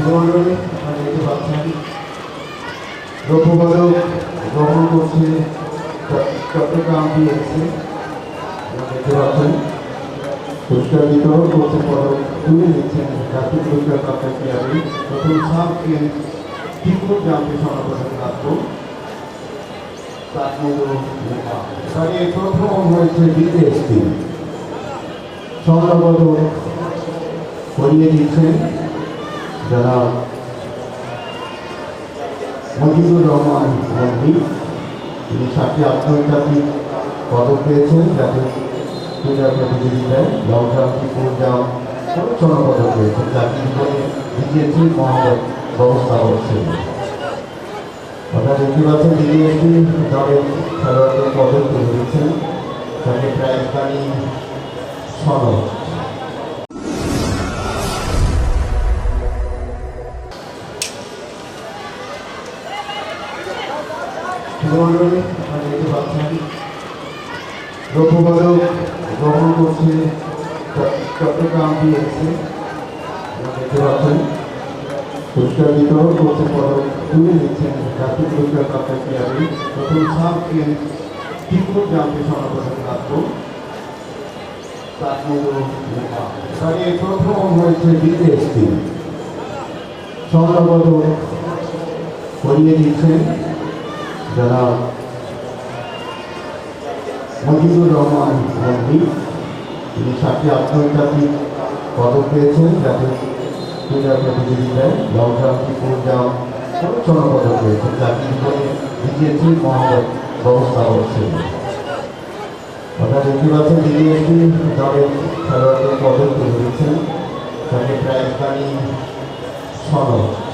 সুবর্ণরে আপনারা দেখতে পাচ্ছেন রৌপ্যপদক গ্রহণ করছে চট- চট্টগ্রাম বিএসসি দেখতে পাচ্ছেন পুরস্কার বিতরণ করছে পদক তুলে দিচ্ছেন জাতীয় পুরস্কার প্রাপ্ত ক্রীড়াবিদ প্রথম সাব গেম ত্রিপুর জাম্পে স্বর্ণপদক প্রাপ্ত। এখানে প্রথম হয়েছে বিদেশ টিম। স্বর্ণপদক করিয়ে দিচ্ছেন যারা মজিবুর রহমান মন্দির তিনি সাতটি আত্মবিদ্যাপী পদক পেয়েছেন, যাতে ক্রীড়া প্রতিযোগিতায় লং জাম্প ত্রিপুর জাম্প স্বর্ণ পদক পেয়েছেন জাতি জীবনে জিতিয়েছেন মোহাম্মদ ব্যবস্থাপক ছিল আপনারা দেখতে পাচ্ছেন তিনি একটি দলের খেলোয়াড়দের পদক তুলে দিচ্ছেন তাকে প্রাইজ পানি সনদ। সুবর্ণরে আপনারা করছে চট- চট্টগ্রাম বিএসসি দেখতে পাচ্ছেন পুরস্কার বিতরণ করছে পদক তুলে দিচ্ছেন জাতীয় পুরস্কার প্রাপ্ত ক্রীড়াবিদ প্রথম সাব দিচ্ছেন। যারা মজিবুর রহমান মন্দির তিনি সাতটি আত্মবিদ্যাপী পদক পেয়েছেন যাতে ক্রীড়া প্রতিযোগিতায় লং জাম্প জাম্প স্বর্ণ পদক পেয়েছেন জাতি জীবনে জিতিয়েছেন মোহাম্মদ ব্যবস্থাপক ছিল আপনারা দেখতে পাচ্ছেন তিনি একটি দলের খেলোয়াড়দের পদক তুলে দিচ্ছেন তাকে প্রাইজ পানি সনদ।